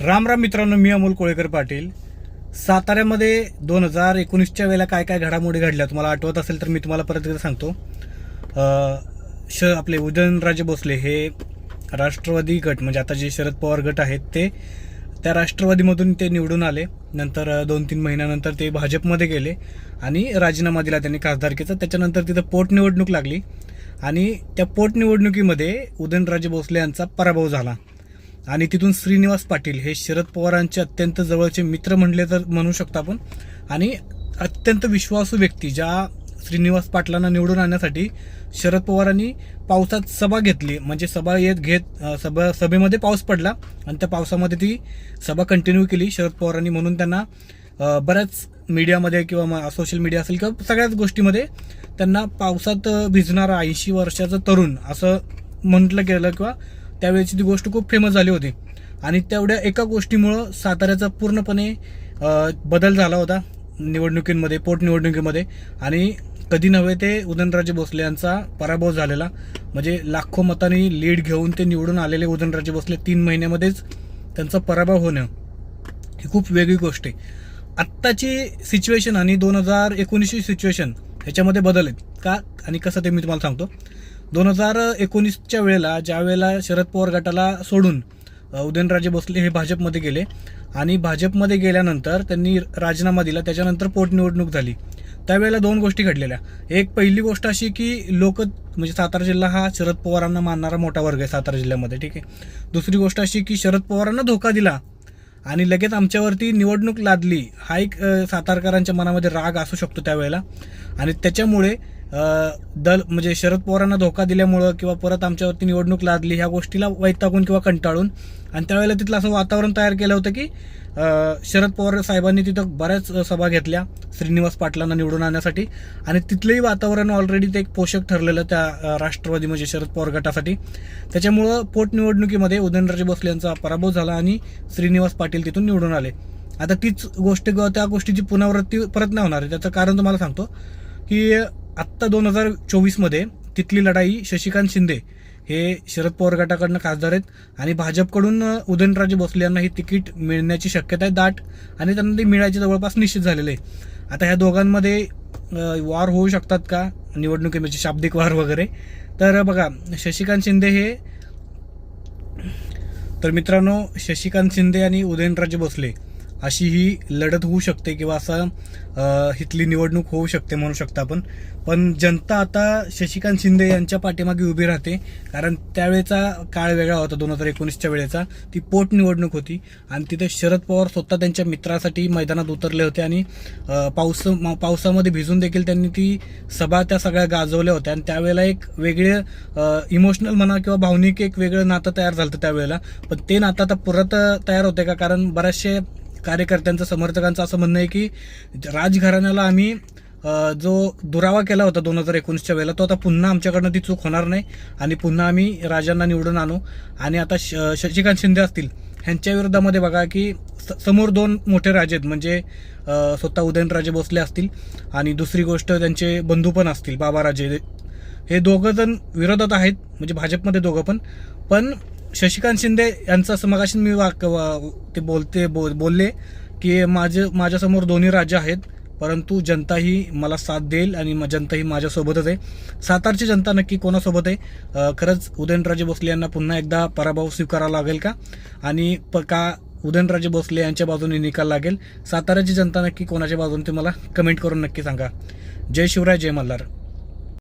राम राम मित्रांनो मी अमोल कोळेकर पाटील. साताऱ्यामध्ये दोन हजार एकोणीसच्या वेळेला काय काय घडामोडी घडल्या तुम्हाला आठवत असेल तर मी तुम्हाला परत एकदा सांगतो. श आपले उदयनराजे भोसले हे राष्ट्रवादी गट म्हणजे आता जे शरद पवार गट आहेत ते त्या राष्ट्रवादीमधून ते निवडून आले. नंतर दोन तीन महिन्यानंतर ते भाजपमध्ये गेले आणि राजीनामा दिला त्यांनी खासदारकीचा. त्याच्यानंतर तिथं पोटनिवडणूक लागली आणि त्या पोटनिवडणुकीमध्ये उदयनराजे भोसले यांचा पराभव झाला. आणि तिथून श्रीनिवास पाटील हे शरद पवारांचे अत्यंत जवळचे मित्र म्हणले तर म्हणू शकतो आपण. आणि अत्यंत विश्वासू व्यक्ती ज्या श्रीनिवास पाटलांना निवडून आणण्यासाठी शरद पवारांनी पावसात सभा घेतली. म्हणजे सभा येत घेत सभा सभेमध्ये पाऊस पडला. आणि त्या पावसामध्ये ती सभा कंटिन्यू केली शरद पवारांनी. म्हणून त्यांना बऱ्याच मीडियामध्ये किंवा सोशल मीडिया असेल किंवा सगळ्याच गोष्टीमध्ये त्यांना पावसात भिजणारा ऐंशी वर्षाचा तरुण असं म्हटलं गेलं किंवा त्यावेळेची ती गोष्ट खूप फेमस झाली होती. आणि तेवढ्या एका गोष्टीमुळं साताऱ्याचा पूर्णपणे बदल झाला होता निवडणुकींमध्ये पोटनिवडणुकीमध्ये. आणि कधी नव्हे ते उदयनराजे भोसले यांचा पराभव झालेला. म्हणजे लाखो मतांनी लीड घेऊन ते निवडून आलेले उदयनराजे भोसले तीन महिन्यामध्येच त्यांचा पराभव होणं ही खूप वेगळी गोष्ट आहे. आत्ताची सिच्युएशन आणि दोन हजार एकोणीसची सिच्युएशन ह्याच्यामध्ये बदल आहेत. का? आणि कसं ते मी तुम्हाला सांगतो. दोन हजार एकोणीसच्या वेळेला ज्या वेळेला शरद पवार गटाला सोडून उदयनराजे भोसले हे भाजपमध्ये गेले आणि भाजपमध्ये गेल्यानंतर त्यांनी राजीनामा दिला त्याच्यानंतर पोटनिवडणूक झाली. त्यावेळेला दोन गोष्टी घडलेल्या. एक पहिली गोष्ट अशी की लोक म्हणजे सातारा जिल्हा हा शरद पवारांना मानणारा मोठा वर्ग आहे सातारा जिल्ह्यामध्ये ठीक आहे. दुसरी गोष्ट अशी की शरद पवारांना धोका दिला आणि लगेच आमच्यावरती निवडणूक लादली हा एक सातारकरांच्या मनामध्ये राग असू शकतो त्यावेळेला. आणि त्याच्यामुळे दल म्हणजे शरद पवारांना धोका दिल्यामुळं किंवा परत आमच्यावरती निवडणूक लादली ह्या गोष्टीला वैतागून किंवा कंटाळून आणि त्यावेळेला तिथलं असं वातावरण तयार केलं होतं की शरद पवार साहेबांनी तिथं बऱ्याच सभा घेतल्या श्रीनिवास पाटलांना निवडून आणण्यासाठी आणि तिथलंही वातावरण ऑलरेडी ते एक पोषक ठरलेलं त्या राष्ट्रवादी म्हणजे शरद पवार गटासाठी. त्याच्यामुळं पोटनिवडणुकीमध्ये उदयनराजे भोसले यांचा पराभव झाला आणि श्रीनिवास पाटील तिथून निवडून आले. आता तीच गोष्ट किंवा त्या गोष्टीची पुनरावृत्ती परत नाही होणार आहे. त्याचं कारण तुम्हाला सांगतो की आत्ता दोन हजार चोवीसमध्ये तिथली लढाई शशिकांत शिंदे हे शरद पवार गटाकडनं खासदार आहेत आणि भाजपकडून उदयनराजे भोसले यांना ही तिकीट मिळण्याची शक्यता आहे दाट आणि त्यांना ते मिळायचे जवळपास निश्चित झालेले आहे. आता ह्या दोघांमध्ये वार होऊ शकतात का? निवडणुकीमध्ये शाब्दिक वार वगैरे. तर बघा शशिकांत शिंदे हे तर मित्रांनो शशिकांत शिंदे आणि उदयनराजे भोसले अशी ही लढत होऊ शकते किंवा असं हिथली इथली निवडणूक होऊ शकते म्हणू शकता आपण. पण जनता आता शशिकांत शिंदे यांच्या पाठीमागे उभी राहते. कारण त्यावेळेचा काळ वेगळा होता दोन हजार एकोणीसच्या वेळेचा. ती पोटनिवडणूक होती. आणि तिथे शरद पवार स्वतः त्यांच्या मित्रासाठी मैदानात उतरले होते आणि पाऊस म- पावसामध्ये भिजून देखील त्यांनी ती सभा त्या सगळ्या गाजवल्या होत्या. आणि त्यावेळेला एक वेगळे इमोशनल म्हणा किंवा भावनिक एक वेगळं नातं तयार झालं होतं त्यावेळेला. पण ते नातं आता परत तयार होते का? कारण बऱ्याचशे कार्यकर्त्यांचं समर्थकांचं असं म्हणणं आहे की राजघराण्याला आम्ही जो दुरावा केला होता दोन हजार एकोणीसच्या वेळेला तो आता पुन्हा आमच्याकडनं ती चूक होणार नाही आणि पुन्हा आम्ही राजांना निवडून आणू. आणि आता श- शशिकांत शिंदे असतील ह्यांच्या विरोधामध्ये बघा की स- समोर दोन मोठे राजे आहेत म्हणजे स्वतः उदयनराजे भोसले असतील आणि दुसरी गोष्ट त्यांचे बंधू पण असतील बाबाराजे. हे दोघं जण विरोधात आहेत म्हणजे भाजपमध्ये दोघं पण. पण शशिकांत शिंदे यांचं असं मगाशी मी वाक वा- ते बोलते बोल बोलले की माझे माझ्यासमोर दोन्ही राज्य आहेत परंतु जनता ही मला साथ देईल आणि म- जनता ही माझ्यासोबतच आहे. सातारची जनता नक्की कोणासोबत आहे? खरंच उदयनराजे भोसले यांना पुन्हा एकदा पराभव स्वीकारावा लागेल का? आणि प का उदयनराजे भोसले यांच्या बाजूने निकाल लागेल? साताऱ्याची जनता नक्की कोणाच्या बाजूने? ते मला कमेंट करून नक्की सांगा. जय शिवराय जय मल्हार.